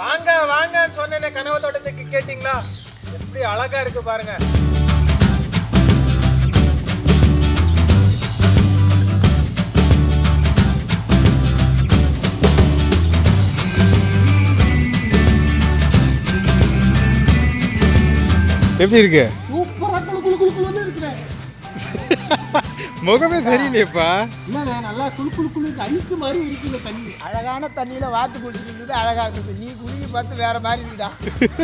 வாங்க வாங்கன்னு சொன்னேனே கனவு தோட்டத்துக்கு கேட்டிங்களா? எப்படி அழகா இருக்கு பாருங்க. எப்படி இருக்கு? சூப்பரா குளு குளு குளு குளுன்னு இருக்கிறேன் முகமே சரியில்லையப்பா. இல்லைண்ணே நல்லா குளு குளு குளு ஐஸ் மாதிரி இருக்குங்க தண்ணி. அழகான தண்ணியில வாத்து குளிச்சுட்டு இருந்தது அழகா இருந்தது. நீ பார்த்து வேற மாதிரி இருக்குடா.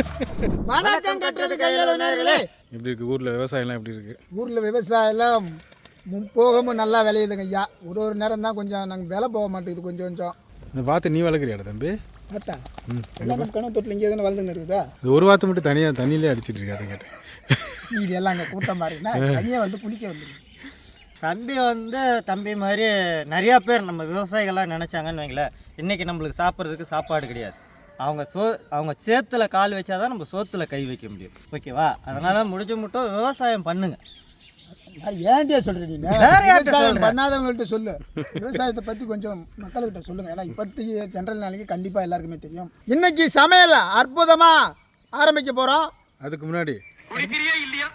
வணக்கம் கட்டுறது கையில் நேர்களே எப்படி இருக்கு ஊர்ல விவசாயம்லாம் எப்படி இருக்கு? ஊரில் விவசாயம் எல்லாம் முப்போகமும் நல்லா விளையுதுங்க ஐயா. ஒரு ஒரு நேரம் தான் கொஞ்சம் நாங்கள் விலை போக மாட்டேங்குது கொஞ்சம் கொஞ்சம். இந்த வாத்து நீ வளர்க்குறியாடா தம்பி? பார்த்தா கணக்கு தொட்டில் இங்கே எதுவும் வளர்ந்துன்னு இருக்குதா? இது ஒரு வாத்து மட்டும் தனியாக தண்ணியிலே அடிச்சிட்டு இருக்காது கேட்டேன் இது எல்லாம் அங்கே கூட்டமாக இருக்குன்னா தனியாக வந்து குளிக்க வந்துருக்கு. தம்பி வந்து தம்பி மாதிரி நிறையா பேர் நம்ம விவசாயிகள்லாம் நினச்சாங்கன்னு வைங்களேன். இன்றைக்கி நம்மளுக்கு சாப்பிட்றதுக்கு சாப்பாடு கிடையாது. அவங்க சோ அவங்க சேத்துல கால் வச்சாதான் நம்ம சோத்துல கை வைக்க முடியும். ஓகேவா? அதனால் முடிஞ்ச மட்டும் விவசாயம் பண்ணுங்க. ஏன்டியா சொல்ற நீ விவசாயம்? பண்ணாதவங்கள்ட்ட சொல்லு. விவசாயத்தை பற்றி கொஞ்சம் மக்கள்கிட்ட சொல்லுங்க. ஏன்னா இப்போதைக்கு ஜென்ரல் நாளைக்கு கண்டிப்பாக எல்லாருக்குமே தெரியும். இன்னைக்கு சமையல் அற்புதமாக ஆரம்பிக்க போகிறோம் அதுக்கு முன்னாடி குடிக்கிறியா இல்லையா?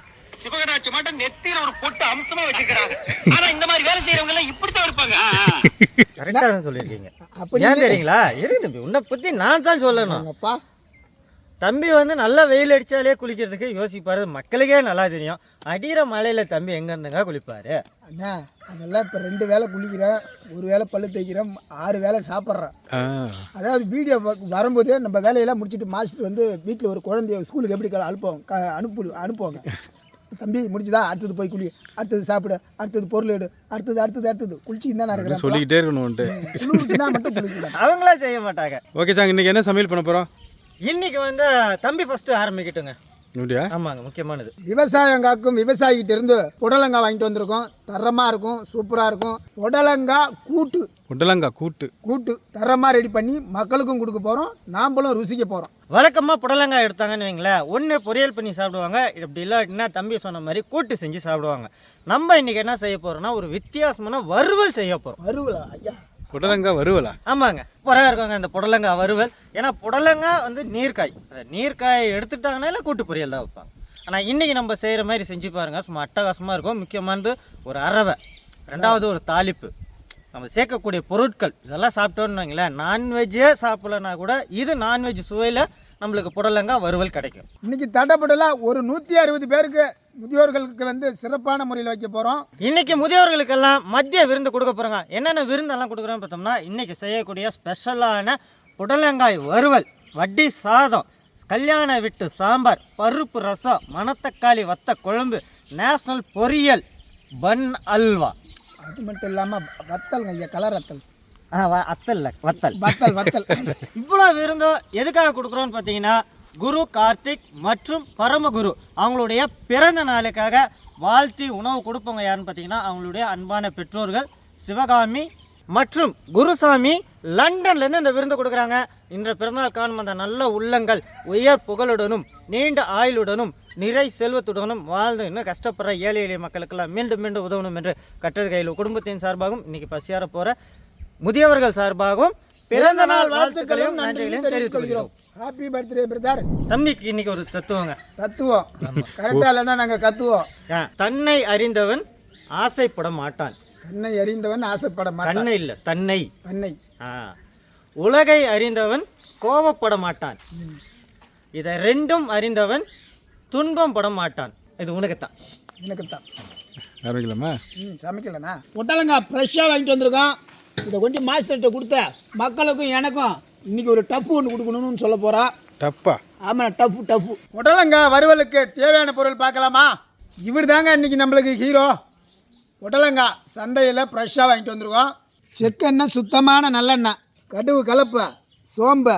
சிவகராட்சி மட்டும் நெத்தியில ஒரு பொட்டு அம்சமா வச்சிருக்கிறாங்க. ஆனா இந்த மாதிரி வேலை செய்யறவங்க எல்லாம் இப்படித்தான் இருப்பாங்க. சொல்லியிருக்கீங்க. அப்படி ஏன் தெரியுங்களா? எது தம்பி? உன்னை பற்றி நான் தான் சொல்லணும். அப்பா தம்பி வந்து நல்லா வெயில் அடித்தாலே குளிக்கிறதுக்கு யோசிப்பாரு. மக்களுக்கே நல்லா தெரியும். அடிக்கிற மழையில் தம்பி எங்கே இருந்துங்க குளிப்பாரு? அண்ணா அதெல்லாம் இப்போ ரெண்டு வேளை குளிக்கிறேன் ஒரு வேளை பல்லு தேய்க்கிறேன் ஆறு வேளை சாப்பிட்றேன். அதாவது வீடியோ வரும்போதே நம்ம வேலையெல்லாம் முடிச்சுட்டு மாஸ்டர் வந்து வீட்டில் ஒரு குழந்தைய ஸ்கூலுக்கு எப்படி அனுப்புவோம்? க அனுப்பு அனுப்புவாங்க. தம்பி முடிஞ்சுதா? அடுத்தது போய் குளி. அடுத்தது சாப்பிடு. அடுத்தது பொருள் எடு. அடுத்தது அடுத்தது அடுத்தது. குளிச்சு தான் இருக்கிறேன். சொல்லிக்கிட்டே இருக்கணும்ன்ட்டு குளிச்சுனா மட்டும் அவங்களா செய்ய மாட்டாங்க. ஓகே சாங் இன்னைக்கு என்ன சமையல் பண்ண போகிறோம் இன்னைக்கு வந்து தம்பி ஃபஸ்ட்டு ஆரம்பிக்கட்டுங்க. ஆமாங்க முக்கியமானது. விவசாயம் காக்கும் விவசாயிகிட்ட இருந்து புடலங்காய் வாங்கிட்டு வந்திருக்கோம். தரமாக இருக்கும் சூப்பராக இருக்கும். புடலங்காய் கூட்டு. உடலங்கா கூட்டு. கூட்டு தரமாக ரெடி பண்ணி மக்களுக்கும் கொடுக்க போகிறோம் நாம்பளும் ருசிக்க போகிறோம் வழக்கமாக புடலங்காய் எடுத்தாங்கன்னு வைங்களேன் ஒன்று பொரியல் பண்ணி சாப்பிடுவாங்க. இப்படி இல்லாட்டினா தம்பி சொன்ன மாதிரி கூட்டு செஞ்சு சாப்பிடுவாங்க. நம்ம இன்னைக்கு என்ன செய்ய போறோம்னா ஒரு வித்தியாசமான வறுவல் செய்ய போகிறோம் வருவலா ஐயா. உடலங்கா வருவலா ஆமாங்க. சூப்பராக இருக்குங்க இந்த புடலங்காய் வறுவல். ஏன்னா புடலங்காய் வந்து நீர்க்காய். நீர்க்காய் எடுத்துட்டாங்கனால கூட்டு பொரியல் தான் வைப்பாங்க. ஆனால் இன்றைக்கி நம்ம செய்கிற மாதிரி செஞ்சு பாருங்க. சும்மா அட்டகாசமாக இருக்கும். முக்கியமானது ஒரு அரவை. ரெண்டாவது ஒரு தாளிப்பு. நம்ம சேர்க்கக்கூடிய பொருட்கள் இதெல்லாம் சாப்பிட்டோன்னு வைங்களேன் நான்வெஜ்ஜே சாப்பிடலனா கூட இது நான்வெஜ் சுவையில் நம்மளுக்கு புடலங்காய் வறுவல் கிடைக்கும். இன்னைக்கு தடப்படலாம் ஒரு நூற்றி அறுபது பேருக்கு முதியோர்களுக்கு வந்து சிறப்பான முறையில் வைக்க போகிறோம் இன்னைக்கு முதியோர்களுக்கெல்லாம் மதிய விருந்து கொடுக்க போகிறாங்க என்னென்ன விருந்தெல்லாம் கொடுக்குறோன்னு பார்த்தோம்னா இன்னைக்கு செய்யக்கூடிய ஸ்பெஷலான புடலங்காய் வறுவல் வட்டி சாதம் கல்யாண விட்டு சாம்பார் பருப்பு ரசம் மணத்தக்காளி வத்த குழம்பு நேஷ்னல் பொரியல் பன் அல்வா. அது மட்டும் இல்லாமல் வத்தல்ங்க ஐயா கலர் வத்தல். ஆ, அத்தல் இல்ல, வத்தல். வத்தல் வத்தல். இவ்வளோ விருந்தம் எதுக்காக கொடுக்குறோன்னு பார்த்தீங்கன்னா குரு கார்த்திக் மற்றும் பரமகுரு அவங்களுடைய பிறந்த நாளுக்காக வாழ்த்தி உணவு கொடுப்பவங்க யாருன்னு பார்த்தீங்கன்னா அவங்களுடைய அன்பான பெற்றோர்கள் சிவகாமி மற்றும் குருசாமி லண்டன்லேருந்து இந்த விருந்து கொடுக்குறாங்க. இன்ற பிறந்தநாள் காணும் அந்த நல்ல உள்ளங்கள் உயர் புகழுடனும் நீண்ட ஆயுளுடனும் நிறை செல்வத்துடனும் வாழ்ந்து இன்னும் கஷ்டப்படுற ஏழை எளிய மக்களுக்கெல்லாம் மீண்டும் மீண்டும் உதவணும் என்று கட்டது கையில் குடும்பத்தின் சார்பாகவும் இன்னைக்கு பசியார போகிற முதியவர்கள் சார்பாகவும் பிறந்த நாள் வாழ்த்துக்களையும் நன்றிகளையும் தெரிவித்துக் கொள்கிறோம். ஹாப்பி பர்த்டே பிரதர் தம்பிக்கு இன்னைக்கு ஒரு தத்துவங்க. தத்துவோம். கரெக்டாக இல்லைன்னா நாங்கள் கத்துவோம். தன்னை அறிந்தவன் ஆசைப்பட மாட்டான். தன்னை அறிந்தவன் ஆசைப்பட மாட்டான். தன்னை இல்லை தன்னை. தன்னை. உலகை அறிந்தவன் கோபப்பட மாட்டான். இதை ரெண்டும் அறிந்தவன் துன்பம் பட மாட்டான் இது உனக்குத்தான். எனக்கு தான் ஆரம்பிக்கலாமா ம் சமைக்கலண்ணா. பொட்டலங்காய் ஃப்ரெஷ்ஷாக வாங்கிட்டு வந்திருக்கோம். இதை கொண்டு மாஸ்டர்கிட்ட கொடுத்த மக்களுக்கும் எனக்கும் இன்னைக்கு ஒரு டப்பு ஒன்று கொடுக்கணும்னு சொல்ல போகிறோம் டப்பா ஆமாம் டப்பு டப்பு பொட்டலங்காய் வறுவலுக்கு தேவையான பொருள் பார்க்கலாமா? இவர் தாங்க இன்னைக்கு நம்மளுக்கு ஹீரோ பொட்டலங்காய் சந்தையில் ஃப்ரெஷ்ஷாக வாங்கிட்டு வந்திருக்கோம். செக்கெண்ணெய் சுத்தமான நல்லெண்ணெய். கடுகு கலப்பு சோம்பு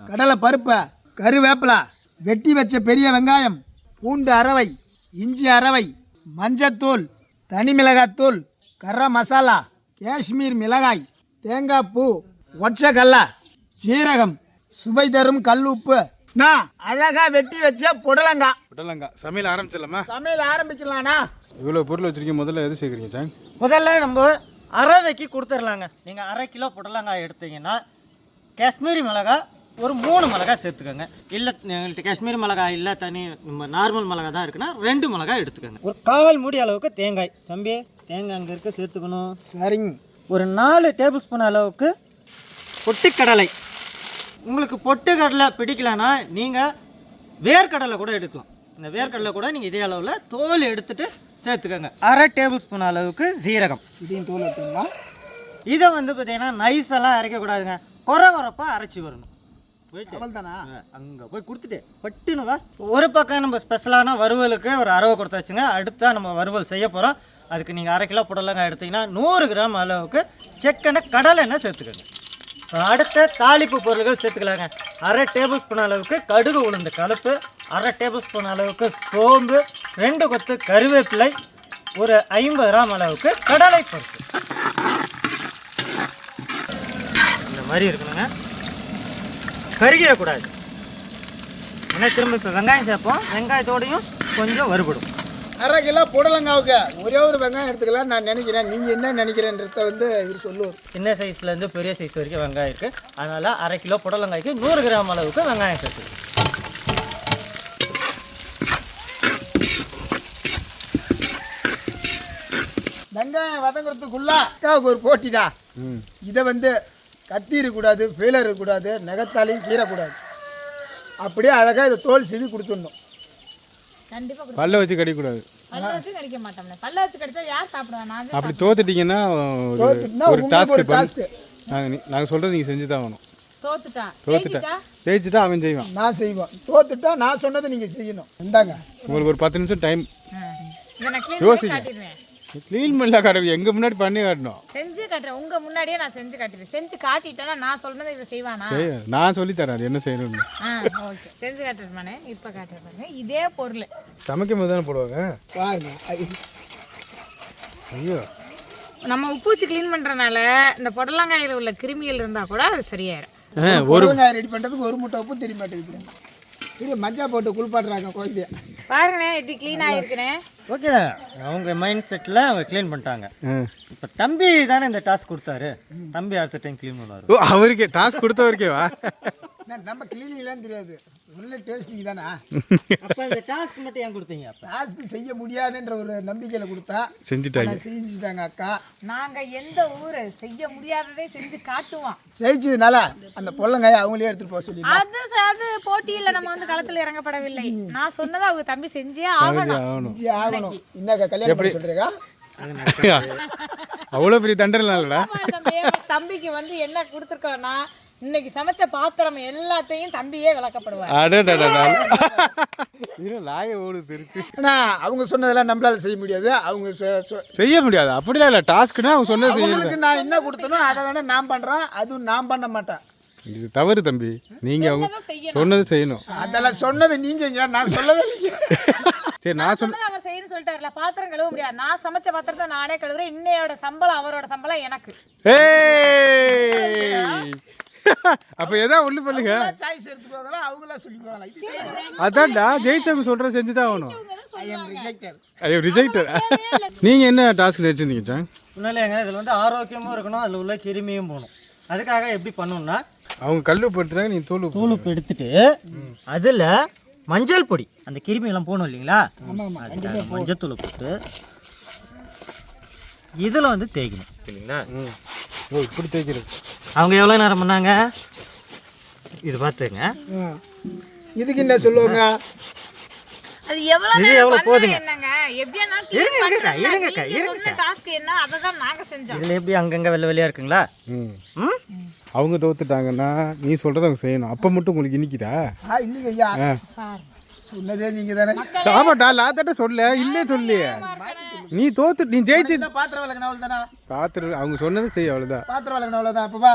கடலை பருப்பு கருவேப்பிலை வெட்டி வச்ச பெரிய வெங்காயம் பூண்டு அரவை இஞ்சி அரவை மஞ்சத்தூள் தனி மிளகாத்தூள் கரம் மசாலா காஷ்மீர் மிளகாய் தேங்காய் பூ ஒற்றைக்கல்ல சீரகம் சுவை தரும் கல் உப்பு. நான் அழகா வெட்டி வச்ச புடலங்காய் உடலங்கா சமையல் ஆரம்பிச்சிடலாமா? சமையல் ஆரம்பிக்கலாம்ண்ணா. இவ்வளோ பொருள் வச்சிருக்கீங்க முதல்ல எது சேர்க்குறீங்க சாங் முதல்ல நம்ம அரவைக்கு கொடுத்துர்லாங்க நீங்கள் அரை கிலோ புடலங்காய் எடுத்தீங்கன்னா காஷ்மீரி மிளகாய் ஒரு மூணு மிளகாய் சேர்த்துக்கோங்க. இல்லை எங்கள்கிட்ட காஷ்மீர் மிளகாய் இல்லை தனி நம்ம நார்மல் மிளகாய் தான் இருக்குன்னா ரெண்டு மிளகாய் எடுத்துக்கோங்க. ஒரு கால் மூடி அளவுக்கு தேங்காய். தம்பி தேங்காய் அங்கே இருக்க சேர்த்துக்கணும். சரிங்க. ஒரு நாலு டேபிள் ஸ்பூன் அளவுக்கு பொட்டுக்கடலை. உங்களுக்கு பொட்டுக்கடலை பிடிக்கலன்னா நீங்கள் வேர்க்கடலை கூட எடுக்கலாம். இந்த வேர்க்கடலை கூட நீங்கள் இதே அளவில் தோல் எடுத்துட்டு சேர்த்துக்கோங்க. அரை டேபிள் ஸ்பூன் அளவுக்கு சீரகம். இதையும் தோல் எடுத்துங்களா இதை வந்து பார்த்தீங்கன்னா நைஸெல்லாம் அரைக்கக்கூடாதுங்க. குறை குறைப்பாக அரைச்சி வரணும். போயிட்டு. அவள் தானா அங்கே போய் கொடுத்துட்டு. பட்டுன்னு வா. ஒரு பக்கம் நம்ம ஸ்பெஷலான வறுவலுக்கு ஒரு அரவை கொடுத்தாச்சுங்க அடுத்தா நம்ம வறுவல் செய்ய போகிறோம் அதுக்கு நீங்கள் அரை கிலோ புடலங்காய் எடுத்தீங்கன்னா நூறு கிராம் அளவுக்கு செக்கெண்ணெய் கடலை எண்ணெய் சேர்த்துக்கோங்க. அடுத்த தாளிப்பு பொருட்கள் சேர்த்துக்கலாங்க. அரை டேபிள் ஸ்பூன் அளவுக்கு கடுகு உளுந்து கலப்பு அரை டேபிள் ஸ்பூன் அளவுக்கு சோம்பு ரெண்டு கொத்து கருவேப்பிலை ஒரு ஐம்பது கிராம் அளவுக்கு கடலை பருப்பு. இந்த மாதிரி இருக்கணுங்க. கருகிடக்கூடாது. ஏன்னா திரும்ப இப்போ வெங்காயம் சேர்ப்போம். வெங்காயத்தோடையும் கொஞ்சம் வறுபடும். அரை கிலோ புடலங்காவுக்கு ஒரே ஒரு வெங்காயம் எடுத்துக்கலாம் நான் நினைக்கிறேன். நீங்கள் என்ன நினைக்கிறேன்றத வந்து இவர் சொல்லுவார். சின்ன சைஸ்லேருந்து பெரிய சைஸ் வரைக்கும் வெங்காயம் இருக்குது அதனால் அரை கிலோ புடலங்காய்க்கு நூறு கிராம் அளவுக்கு வெங்காயம் சேர்த்துக்கணும். வெங்காயம் வதங்குறதுக்குள்ளா அக்காவுக்கு ஒரு போட்டிடா. ம். இதை வந்து கத்தி இருக்கக்கூடாது ஃபெயிலர் இருக்கக்கூடாது நகத்தாலையும் கீறக்கூடாது. அப்படியே அழகாக இதை தோல் சீவி கொடுத்துடணும். கண்டிப்பா. பல்ல வச்சு கடிக்கூடாது பல்ல வச்சு கடிக்க மாட்டோம்ல பல்ல வச்சு கடிச்சா யார் சாப்பிடுவா? நான் தான் அப்படி தோத்துட்டீங்கன்னா ஒரு தோத்துட்டுனா ஒரு உங்களுக்கு ஒரு டாஸ்க்கு task. நாங்கள் நாங்கள் சொல்கிறது நீங்கள் செஞ்சு தான் ஆகணும். தோத்துட்டா? தோத்துட்டா. ஜெயிச்சிட்டா? ஜெயிச்சுட்டா அவன் செய்வான். நான் செய்வோம் தோத்துட்டா நான் சொன்னதை நீங்கள் செய்யணும். இந்தாங்க. உங்களுக்கு ஒரு பத்து நிமிஷம் டைம் இதை நான் clean யோசிங்க. பண்ணி காட்டிடுவேன். க்ளீன் பண்ணல கடவுள் எங்கள் முன்னாடி பண்ணி காட்டணும். செஞ்சு காட்டுறேன். உங்க முன்னாடியே நான் செஞ்சு காட்டுவேன் செஞ்சு காட்டிட்டேன்னா நான் சொல்றதை இதை செய்வானா? நான் சொல்லித்தரேன் அது என்ன செய்யணும்னு. ஆ ஓகே. செஞ்சு காட்டுறேன் இப்போ காட்டுறேன் பாருங்க இதே பொருள். சமைக்கும் போது தானே போடுவாங்க? பாருங்க. ஐயோ. நம்ம உப்பு வச்சு க்ளீன் பண்றனால இந்த புடலங்காயில உள்ள கிருமிகள் இருந்தா கூட அது சரியாயிடும் ஒரு புடலங்காய் ரெடி பண்ணுறதுக்கு ஒரு முட்டை உப்பு தெரிய மாட்டேங்குது. இது மஞ்சா போட்டு குளிப்பாட்டுறாங்க குழந்தைய. பாருங்கண்ணே எப்படி க்ளீன் ஆயிருக்குண்ணே ஓகே. அவங்க மைண்ட் செட்டில் அவங்க க்ளீன் பண்ணிட்டாங்க. இப்போ தம்பி தானே இந்த டாஸ்க் கொடுத்தாரு. தம்பி அடுத்த டைம் க்ளீன் பண்ணுவார். ஓ அவருக்கே டாஸ்க் கொடுத்தவருக்கே வா என்ன, நம்ம கிளீனிங்லாம் தெரியாது. உள்ள டேஸ்டிங் தானே? அப்போ இந்த டாஸ்க் மட்டும் ஏன் கொடுத்தீங்க அப்போ? லாஸ்ட் செய்ய முடியாதுன்ற ஒரு நம்பிக்கையில் கொடுத்தா? செஞ்சுட்டாங்க. செஞ்சுட்டாங்க அக்கா. நாங்க எந்த ஊரு செய்ய முடியாததே செஞ்சு காட்டுவோம். ஜெயிச்சதுனால அந்த பொல்லங்காயை அவங்களே எடுத்துட்டு போக சொல்லி அது அது போட்டியில நம்ம வந்து களத்துல இறங்கப்படவில்லை. நான் சொன்னதை அவங்க தம்பி செஞ்சே ஆகணும். ஆகணும். செஞ்சே ஆகணும். என்னக்கா கல்யாணம் பண்ண சொல்றீங்க அவ்வளோ பெரிய தண்டனை தம்பிக்கு வந்து என்ன கொடுத்துருக்கோம்னா இன்னைக்கு சமைச்ச பாத்திரம் எல்லாத்தையும் தம்பியே ஆனா அவங்க சொன்னதெல்லாம் நம்மளால செய்ய முடியாது. அவங்க செய்ய முடியாது. அப்படிலாம் இல்லை. டாஸ்க்குனா அவங்க சொன்னது செய்யணும் அவங்களுக்கு நான் என்ன கொடுத்தனோ அதை வேணா நான் பண்றேன். அதுவும் நான் பண்ண மாட்டேன். இது தவறு தம்பி. நீங்கள் அவங்க சொன்னதை செய்யணும். சொன்னது செய்யணும். அதெல்லாம் சொன்னது நீங்க நான் சொல்லவே இல்லைங்க சரி நான் சொன்ன சொன்னதை அவன் செய்யணும்னு சொல்லிட்டாருல பாத்திரம் கழுவ முடியாது. நான் சமைச்ச பாத்திரத்தை நானே கழுவுறேன். இன்னையோட சம்பளம் அவரோட சம்பளம் எனக்கு. ஏய்! அப்போ எதா ஒன்று பண்ணுங்க. சாய்ஸ் எடுத்துக்கோங்களா அவங்களா சொல்லிக்குவாங்களா? இது அதான்டா ஜெயிச்சவங்க சொல்கிற செஞ்சு தான் ஆகணும் ஐ எம் ரிஜெக்டட் ஐயோ ரிஜெக்டர் நீங்கள் என்ன டாஸ்க் வச்சுருந்தீங்க சாங் இல்லைங்க இதில் வந்து ஆரோக்கியமும் இருக்கணும் அதில் உள்ள கிருமியும் போகணும். அதுக்காக எப்படி பண்ணணும்னா அவங்க கல் போட்டுறாங்க நீ தூள் உப்பு. தூளுப்பு எடுத்துட்டு அதில் மஞ்சள் பொடி அந்த கிருமி எல்லாம் போகணும் இல்லைங்களா? மஞ்சள் தூள் போட்டு இதில் வந்து தேய்க்கணும். இல்லைங்களா ம் ஓ இப்படி தேய்க்கிறது அவங்க எவ்வளோ நேரம் பண்ணாங்க? இது பார்த்துங்க இதுக்கு என்ன சொல்லுவாங்க? அது எவ்வளவு இது நேரம் எவ்வளவு பண்ணா போகுதுங்க? என்னங்க? எப்படியா நான் இருங்க, clean இருங்கக்கா, பண்றேன்ல. இருங்கக்கா, நீங்க இருங்கக்கா. சொன்ன டாஸ்க் என்ன? அதை தான் நாங்க செஞ்சோம். இதில் எப்படி அங்கங்கே வெள்ளை வெள்ளையாக இருக்குங்களா? ம். ம்? அவங்க தோத்துட்டாங்கன்னா நீ சொல்கிறத அவங்க செய்யணும். அப்போ மட்டும் உங்களுக்கு இன்னிக்குதா ஆ இல்லைங்க ஐயா. சொன்னதே நீங்க தானே ஆமாட்டா லாத்தாட்ட சொல்ல இல்லே சொல்லி நீ தோத்து நீ ஜெயிச்சு பாத்திரம் விளக்கணும் அவ்வளோ தானே பாத்திரம் அவங்க சொன்னது செய்ய அவ்வளோதான் பாத்திரம் விளக்கணும் அவ்வளோதான் அப்பப்பா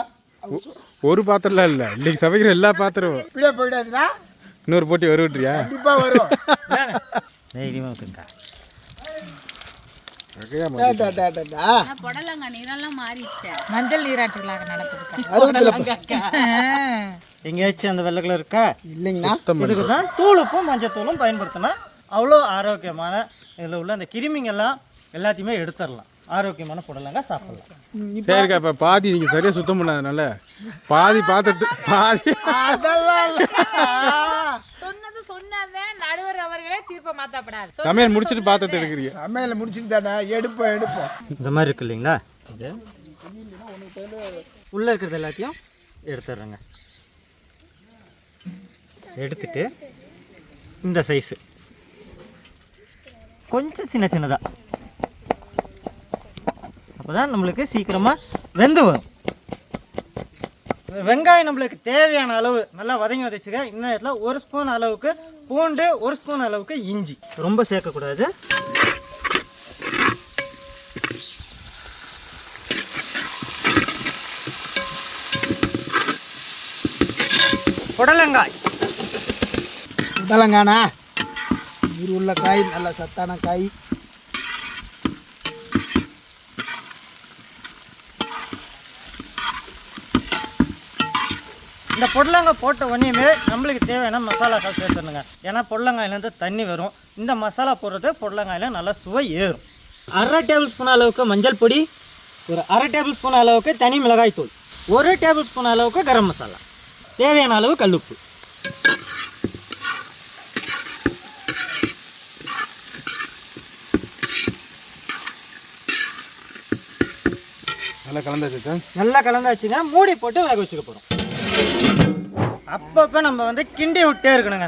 ஒரு பாத்திரம்லாம் இல்லை. இன்னைக்கு சமைக்கிற எல்லா பாத்திரமும். இப்படியே போயிடாதுன்னா இன்னொரு போட்டி வருவிட்றியா கண்டிப்பா வரும். தைரியமாக இருக்குங்க மஞ்சள் நீராட்டுகளாக நடக்குது எங்கேயாச்சும் அந்த வெள்ளை கலர் இருக்கா? இல்லைங்கண்ணா. இதுக்கு தான் தூளுப்பும் மஞ்சத்தூளும் பயன்படுத்தினா அவ்வளோ ஆரோக்கியமான இதில் உள்ள அந்த கிருமிங்கெல்லாம் எல்லாத்தையுமே எடுத்துடலாம். ஆரோக்கியமான புடலங்காய் சாப்பிடலாம். சரிக்கா இப்போ பாதி நீங்கள் சரியாக சுத்தம் பண்ணாதனால பாதி பாத்திரத்து பாதி அதெல்லாம் இல்ல. சொன்னது சொன்னதே நடுவர் அவர்களே தீர்ப்பை மாத்தப்படாது. சமையல் முடிச்சிட்டு பாத்திரத்தை எடுக்கிறீங்க சமையலை முடிச்சுட்டு தானே எடுப்போம் எடுப்போம். இந்த மாதிரி இருக்கு இல்லைங்களா? இது. உள்ளே இருக்கிறது எல்லாத்தையும் எடுத்துடுறேங்க. எடுத்துட்டு இந்த சைஸு கொஞ்சம் சின்ன சின்னதாக அப்போ தான் நம்மளுக்கு சீக்கிரமாக வெந்து வரும். வெங்காயம் நம்மளுக்கு தேவையான அளவு நல்லா வதங்கி வதச்சுக்க இந்த நேரத்தில் ஒரு ஸ்பூன் அளவுக்கு பூண்டு ஒரு ஸ்பூன் அளவுக்கு இஞ்சி. ரொம்ப சேர்க்கக்கூடாது. புடலங்காய். புடலங்கானா? நீர் உள்ள காய் நல்ல சத்தான காய் இந்த புடலங்காய் போட்ட உடனேயுமே நம்மளுக்கு தேவையான மசாலா சாஸ் சேர்த்துருங்க ஏன்னா புடலங்காயிலேருந்து தண்ணி வரும். இந்த மசாலா போடுறது புடலங்காயில் நல்லா சுவை ஏறும். அரை டேபிள் ஸ்பூன் அளவுக்கு மஞ்சள் பொடி ஒரு அரை டேபிள் ஸ்பூன் அளவுக்கு தனி மிளகாய் தூள் ஒரு டேபிள் ஸ்பூன் அளவுக்கு கரம் மசாலா. தேவையான அளவு கல்லுப்பு. நல்லா கலந்தாச்சு நல்லா கலந்தாச்சுங்க. மூடி போட்டு வேக வச்சுக்க போகிறோம் அப்பப்போ நம்ம வந்து கிண்டி விட்டே இருக்கணுங்க.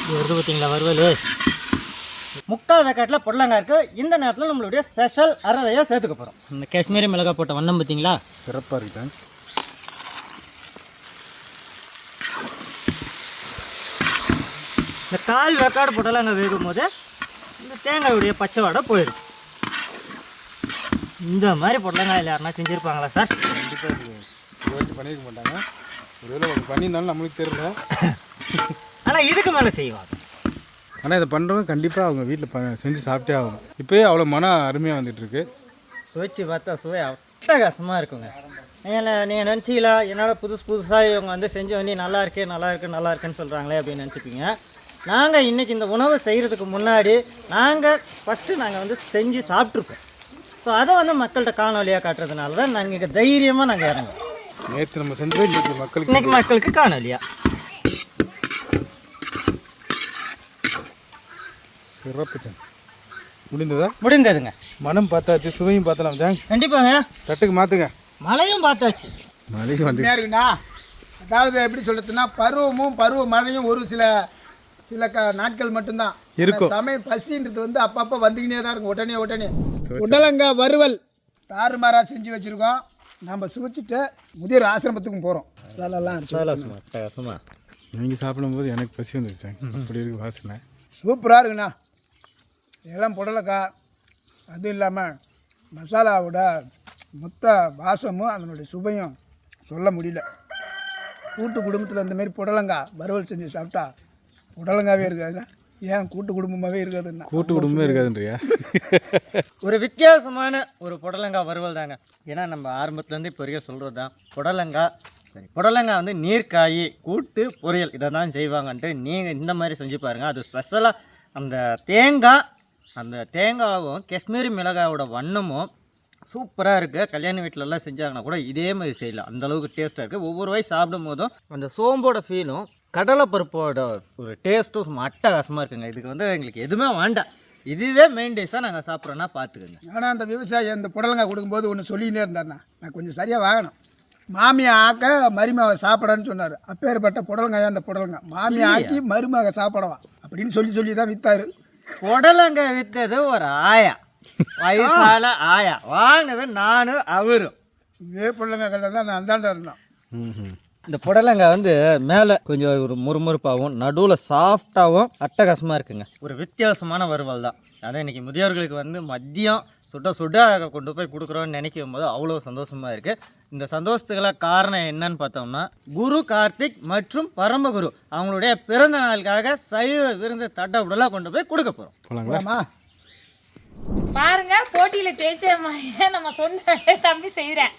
இது வருது பார்த்தீங்களா வறுவல்? முக்கால் வேக்காட்டில் புடலங்காய் இருக்குது இந்த நேரத்தில் நம்மளுடைய ஸ்பெஷல் அறவையாக சேர்த்துக்க போகிறோம் இந்த காஷ்மீரி மிளகாய் போட்ட வண்ணம் பார்த்தீங்களா? சிறப்பாக இருக்கு இந்த கால் வேக்காடு புடலங்காய் வேகும் போது இந்த தேங்காயுடைய பச்சை வாடை போயிடும். இந்த மாதிரி புடலங்காயில் யாருன்னா செஞ்சுருப்பாங்களா சார்? கண்டிப்பாக பண்ணியிருக்க மாட்டாங்க. ஒருவேளை பண்ணியிருந்தாலும் நம்மளுக்கு தெரியல. ஆனால் இதுக்கு மேலே செய்வாங்க. ஆனால் இதை பண்ணுறவங்க கண்டிப்பாக அவங்க வீட்டில் ப செஞ்சு சாப்பிட்டே ஆகணும். இப்போயே அவ்வளோ மனம் அருமையாக வந்துட்டு இருக்கு சுவைச்சு பார்த்தா சுவை அட்டகாசமாக இருக்குங்க. நீங்கள் நீங்கள் நினச்சிங்களா? என்னால் புதுசு புதுசாக இவங்க வந்து செஞ்சு வந்து நல்லா இருக்கு நல்லா இருக்கு நல்லா இருக்குன்னு சொல்கிறாங்களே அப்படின்னு நினச்சிப்பீங்க நாங்கள் இன்றைக்கி இந்த உணவு செய்கிறதுக்கு முன்னாடி நாங்கள் ஃபஸ்ட்டு நாங்கள் வந்து செஞ்சு சாப்பிட்ருக்கோம் ஸோ அதை வந்து மக்கள்கிட்ட காணொலியாக காட்டுறதுனால தான் நாங்கள் இங்கே தைரியமாக நாங்கள் இறங்குவோம் நேற்று நம்ம செஞ்சது இன்றைக்கி மக்களுக்கு இன்னைக்கு மக்களுக்கு காணொலியா? சிறப்பு முடிந்ததா? முடிந்ததுங்க. மனம் பார்த்தாச்சு சுவையும் பார்த்தலாம். சார் கண்டிப்பாங்க. தட்டுக்கு மாற்றுங்க மழையும் பார்த்தாச்சு. மழையும் வந்து இருக்குண்ணா. அதாவது எப்படி சொல்றதுன்னா பருவமும் பருவ மழையும் ஒரு சில சில க நாட்கள் மட்டும்தான். இருக்கும். சமயம் பசின்றது வந்து அப்பப்போ வந்துக்கினே தான் இருக்கும். உடனே உடனே. உடலங்காய் வறுவல். தாறுமாறா செஞ்சு வச்சுருக்கோம். நம்ம சுவைச்சிட்டு முதியோர் ஆசிரமத்துக்கும் போகிறோம் அட்டகாசமா நீங்கள் சாப்பிடும்போது எனக்கு பசி வந்துருச்சு. அப்படி இருக்கு வாசனை. சூப்பராக இருக்குண்ணா. இதெல்லாம் புடலக்காய் அதுவும் இல்லாமல் மசாலாவோட மொத்த வாசமும் அதனுடைய சுவையும் சொல்ல முடியல. கூட்டு குடும்பத்தில் இந்த மாதிரி புடலங்காய் வறுவல் செஞ்சு சாப்பிட்டா புடலங்காவே இருக்காது ஏன் கூட்டு குடும்பமாகவே இருக்காதுன்னா. கூட்டு குடும்பமே இருக்காதுன்றியா? ஒரு வித்தியாசமான ஒரு புடலங்காய் வறுவல் தாங்க. ஏன்னா நம்ம ஆரம்பத்துலேருந்து இப்போ வரைக்கும் சொல்கிறது தான் புடலங்காய் சரி புடலங்காய் வந்து நீர்க்காய் கூட்டு பொரியல் இதை தான் செய்வாங்கன்ட்டு நீங்கள் இந்த மாதிரி செஞ்சு பாருங்கள் அது ஸ்பெஷலாக அந்த தேங்காய் அந்த தேங்காவும் காஷ்மீரி மிளகாயோட வண்ணமும் சூப்பராக இருக்குது கல்யாண வீட்டிலலாம் செஞ்சாங்கன்னா கூட இதே மாதிரி செய்யலாம். அந்த அளவுக்கு டேஸ்ட்டாக இருக்குது ஒவ்வொரு வாய் சாப்பிடும் போதும் அந்த சோம்போட ஃபீலும் கடலைப்பருப்போட ஒரு டேஸ்ட்டும் சும்மா அட்டகாசமாக இருக்குங்க. இதுக்கு வந்து எங்களுக்கு எதுவுமே வேண்டாம். இதுவே மெயின் டிஷ்ஷாக நாங்கள் சாப்பிட்றோன்னா பார்த்துக்கோங்க ஆனால் அந்த விவசாயி அந்த புடலங்காய் கொடுக்கும்போது ஒன்று சொல்லிக்கிட்டே இருந்தாருண்ணா. நான் கொஞ்சம் சரியாக வாங்கணும். மாமியை ஆக்க மருமக சாப்பிடன்னு சொன்னார். அப்பேற்பட்ட புடலங்காய் அந்த புடலங்காய் மாமியை ஆக்கி மருமக சாப்பிடவா? அப்படின்னு சொல்லி சொல்லி தான் விற்றாரு புடலங்காய் விற்றது ஒரு ஆயா. வயசால ஆயா. வாங்கினது நானும் அவரும். இதே புடலங்காய் கல்ல தான் நான் அந்தாண்ட இருந்தோம். ம் இந்த புடலங்காய் வந்து மேலே கொஞ்சம் ஒரு முறுமுறுப்பாகவும் நடுவில் சாஃப்டாகவும் அட்டகாசமாக இருக்குங்க. ஒரு வித்தியாசமான வறுவல் தான். அதான் இன்றைக்கி முதியோர்களுக்கு வந்து மதியம் சுட சுட கொண்டு போய் கொடுக்குறோன்னு நினைக்கும் போது அவ்வளோ சந்தோஷமாக இருக்குது இந்த சந்தோஷத்துக்கெல்லாம் காரணம் என்னன்னு பார்த்தோம்னா குரு கார்த்திக் மற்றும் பரமகுரு அவங்களுடைய பிறந்த நாளுக்காக சைவ விருந்து தட்டவுடலாக கொண்டு போய் கொடுக்க போகிறோம் பாருங்க போட்டியில ஜெயிச்ச நம்ம சொன்ன தம்பி செய்கிறேன்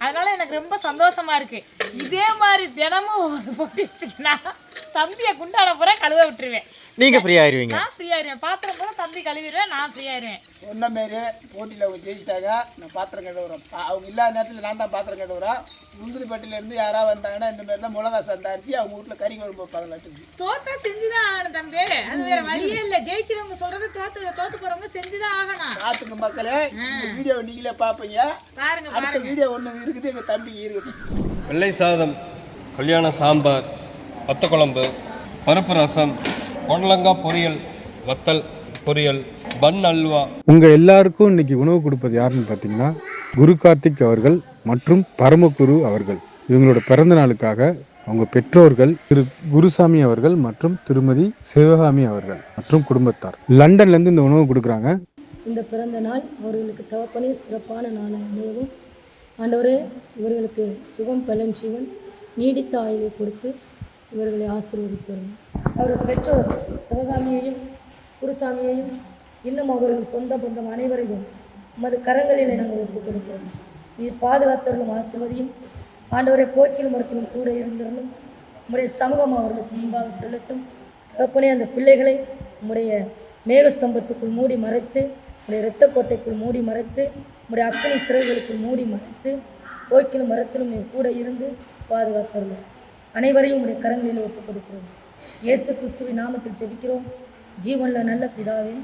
அதனால எனக்கு ரொம்ப சந்தோஷமா இருக்கு. இதே மாதிரி தினமும் ஒரு போட்டு வச்சுக்கினா தம்பியை குண்டான பூரா கழுவ விட்டுருவேன். நீங்க ஃப்ரீ ஆயிருவீங்க. நான் ஃப்ரீ ஆயிருவேன். பாத்திரம் பூரா தம்பி கழுவிடுவேன் நான் ஃப்ரீ ஆயிருவேன். சொன்ன மாரி போட்டியில் அவங்க ஜெயிச்சிட்டாங்க. நான் பாத்திரம் கழுவுறேன் அவங்க இல்லாத நேரத்தில் நான் தான் பாத்திரம் கழுவுறேன் முந்திரிப்பட்டிலேருந்து யாராவது வந்தாங்கன்னா இந்த மாதிரி தான் மிளகா சந்தாரிச்சு அவங்க வீட்டில் கறி குழம்பு வைப்பாங்க தோத்தா செஞ்சுதான் ஆகணும் தம்பி. அது வேற வழியே இல்ல. ஜெயிக்கிறவங்க சொல்றது தோத்து தோத்து போறவங்க செஞ்சுதான் ஆகணும். காத்துக்கு மக்களே இந்த வீடியோ நீங்களே பார்ப்பீங்க பாருங்க அடுத்த வீடியோ ஒன்று இருக்குது எங்கள் தம்பிக்கு இருக்குது. வெள்ளை சாதம் கல்யாண சாம்பார் வத்த குழம்பு பருப்பு ரசம் பொடலங்காய் பொரியல் வத்தல் பொரியல் பன் அல்வா. உங்க எல்லாருக்கும் இன்னைக்கு உணவு கொடுப்பது யாருன்னு பார்த்தீங்கன்னா குரு கார்த்திக் அவர்கள் மற்றும் பரமகுரு அவர்கள். இவங்களோட பிறந்த நாளுக்காக அவங்க பெற்றோர்கள் திரு குருசாமி அவர்கள் மற்றும் திருமதி சிவகாமி அவர்கள் மற்றும் குடும்பத்தார். லண்டன்ல இருந்து இந்த உணவு கொடுக்குறாங்க. இந்த பிறந்த நாள் அவர்களுக்கு தகப்பனே சிறப்பான நாளாக அமையவும் ஆண்டவரே இவர்களுக்கு சுகம் பலன் சிவன் நீடித்த ஆயுளை கொடுத்து இவர்களை ஆசீர்வதிப்பரும் அவர்கள் பெற்றோர் சிவகாமியையும் குருசாமியையும் இன்னும் அவர்கள் சொந்த பந்தம் அனைவரையும் உமது கரங்களில் நாங்கள் ஒப்புக் கொடுக்கிறோம் நீ பாதுகாத்தவர்களும் ஆசிர்வதியும் ஆண்டவரை போக்கிலும் மரத்திலும் கூட இருந்திருந்தும் உம்முடைய சமூகம் அவர்களுக்கு முன்பாக செல்லட்டும். தகப்பனே அந்த பிள்ளைகளை உம்முடைய மேகஸ்தம்பத்துக்குள் மூடி மறைத்து உடைய இரத்த கோட்டைக்குள் மூடி மறைத்து உடைய அக்கனை சிறைகளுக்குள் மூடி மறைத்து போக்கிலும் மரத்திலும் நீ கூட இருந்து பாதுகாத்தவர்கள் அனைவரையும் உடைய கரங்களில் ஒப்புக் கொடுக்கிறோம் இயேசு கிறிஸ்துவின் நாமத்தில் ஜெபிக்கிறோம். ஜீவனில் நல்ல பிதாவே.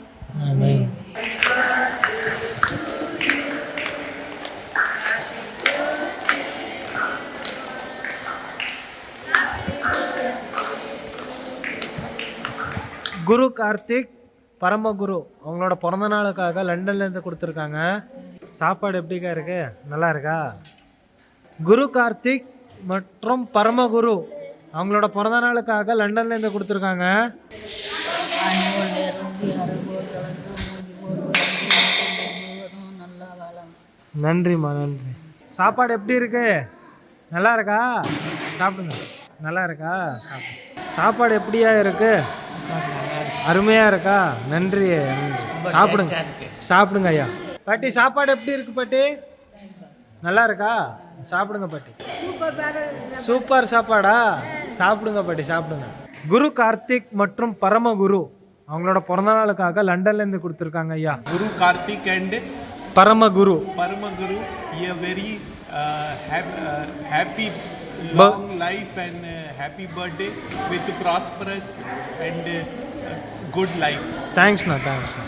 குரு கார்த்திக் பரமகுரு அவங்களோட பிறந்த நாளுக்காக லண்டன்லேருந்து கொடுத்துருக்காங்க. சாப்பாடு எப்படிக்கா இருக்கு? நல்லா இருக்கா? குரு கார்த்திக் மற்றும் பரமகுரு அவங்களோட பிறந்த நாளுக்காக லண்டன்லேருந்து கொடுத்துருக்காங்க. நன்றிம்மா நன்றி. சாப்பாடு எப்படி இருக்கு? நல்லா இருக்கா? சாப்பிடுங்க. நல்லா இருக்கா? சாப்பிடு சாப்பாடு எப்படியா இருக்கு? அருமையா இருக்கா? நன்றி நன்றி. சாப்பிடுங்க. சாப்பிடுங்க ஐயா. பாட்டி சாப்பாடு எப்படி இருக்கு பாட்டி? நல்லா இருக்கா சாப்பிடுங்க பாட்டி. சூப்பர் சாப்பாடா? சாப்பிடுங்க பாட்டி சாப்பிடுங்க. குரு கார்த்திக் மற்றும் பரமகுரு அவங்களோட பிறந்த நாளுக்காக லண்டன்ல இருந்து கொடுத்துருக்காங்க ஐயா. Guru Karthik and Paramaguru uh, happy long life and uh, happy birthday with prosperous and uh, good life. தேங்க்ஸ்ண்ணா தேங்க்ஸ்ண்ணா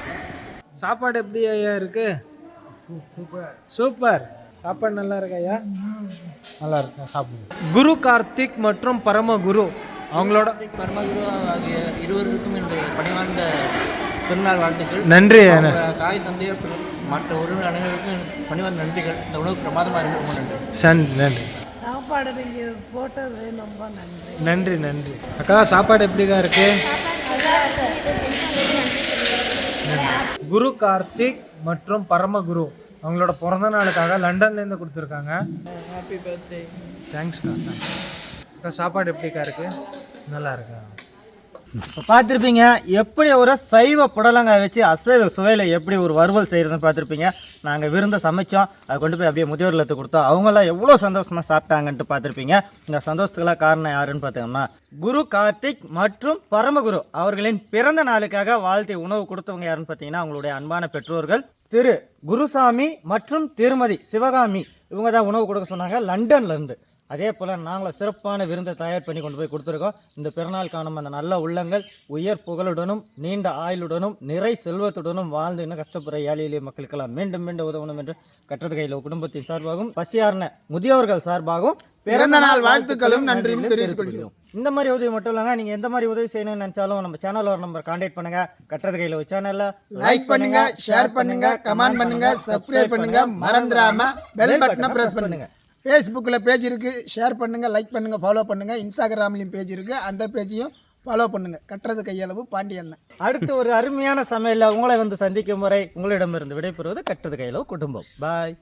சாப்பாடு எப்படி ஐயா இருக்கு? Super super. சாப்பாடு நல்லா இருக்கா ஐயா நல்லா இருக்கு சாப்பிடுங்க குரு கார்த்திக் மற்றும் பரமகுரு அவங்களோட பரமகுரு ஆகிய இருவருக்கும் என்னுடைய பணிவார்ந்த பிறந்தநாள் வாழ்த்துக்கள். நன்றி தாய் தந்தையர் மற்ற உறவினர் அனைவருக்கும் பணிவார்ந்த நன்றிகள். இந்த உணவு பிரமாதமாக இருக்கு ரொம்ப நன்றி. சன் நன்றி. நன்றி. நன்றி அக்கா சாப்பாடு எப்படிக்கா இருக்கு? குரு கார்த்திக் மற்றும் பரமகுரு அவங்களோட பிறந்த நாளுக்காக லண்டன்ல இருந்து கொடுத்துருக்காங்க. ஹாப்பி பர்த்டே தேங்க்ஸ்க்கா தேங்க்ஸ் அக்கா சாப்பாடு எப்படிக்கா இருக்கு? நல்லா இருக்கா? இப்போ பார்த்துருப்பீங்க எப்படி ஒரு சைவ புடலங்காய் வச்சு அசைவ சுவையில் எப்படி ஒரு வறுவல் செய்கிறதுன்னு பார்த்துருப்பீங்க நாங்கள் விருந்த சமைச்சோம். அதை கொண்டு போய் அப்படியே முதியோர் இல்லத்துக்கு கொடுத்தோம். அவங்களாம் எவ்வளோ சந்தோஷமாக சாப்பிட்டாங்கன்ட்டு பார்த்துருப்பீங்க இந்த சந்தோஷத்துக்கெல்லாம் காரணம் யாருன்னு பார்த்தீங்கன்னா குரு கார்த்திக் மற்றும் பரமகுரு அவர்களின் பிறந்த நாளுக்காக வாழ்த்தி உணவு கொடுத்தவங்க யாருன்னு பார்த்தீங்கன்னா அவங்களுடைய அன்பான பெற்றோர்கள் திரு குருசாமி மற்றும் திருமதி சிவகாமி. இவங்க தான் உணவு கொடுக்க சொன்னாங்க லண்டன்லேருந்து அதே போல் நாங்களும் சிறப்பான விருந்தை தயார் பண்ணி கொண்டு போய் கொடுத்துருக்கோம். இந்த பிறநாள் காணும் அந்த நல்ல உள்ளங்கள் உயர் புகழுடனும் நீண்ட ஆயுளுடனும் நிறை செல்வத்துடனும் வாழ்ந்து இன்னும் கஷ்டப்படுற ஏழை எளிய மக்களுக்கெல்லாம் மீண்டும் மீண்டும் உதவணும் என்று கட்டது கையில் குடும்பத்தின் சார்பாகவும் பசியார்ன முதியோர்கள் சார்பாகவும் பிறந்த நாள் வாழ்த்துக்களும் நன்றியும் தெரிவித்துக் கொள்கிறோம். இந்த மாதிரி உதவி மட்டும் இல்லைங்க நீங்கள் எந்த மாதிரி உதவி செய்யணும்னு நினச்சாலும் நம்ம சேனலில் ஒரு நம்பர் கான்டாக்ட் பண்ணுங்க. கட்டுறது கையில் சேனலில் லைக் பண்ணுங்க ஷேர் பண்ணுங்க கமெண்ட் பண்ணுங்க சப்ஸ்கிரைப் பண்ணுங்க மறந்துடாம பெல் பட்டனை பிரஸ் பண்ணுங்க. ஃபேஸ்புக்கில் பேஜ் இருக்குது ஷேர் பண்ணுங்கள் லைக் பண்ணுங்கள் ஃபாலோ பண்ணுங்கள் இன்ஸ்டாகிராம்லேயும் பேஜ் இருக்குது அந்த பேஜையும் ஃபாலோ பண்ணுங்கள் கட்டுறது கையளவு பாண்டியண்ணன் அடுத்து ஒரு அருமையான சமையலில் உங்களை வந்து சந்திக்கும் முறை உங்களிடமிருந்து விடைபெறுவது கட்டுறது கையளவு குடும்பம். பாய்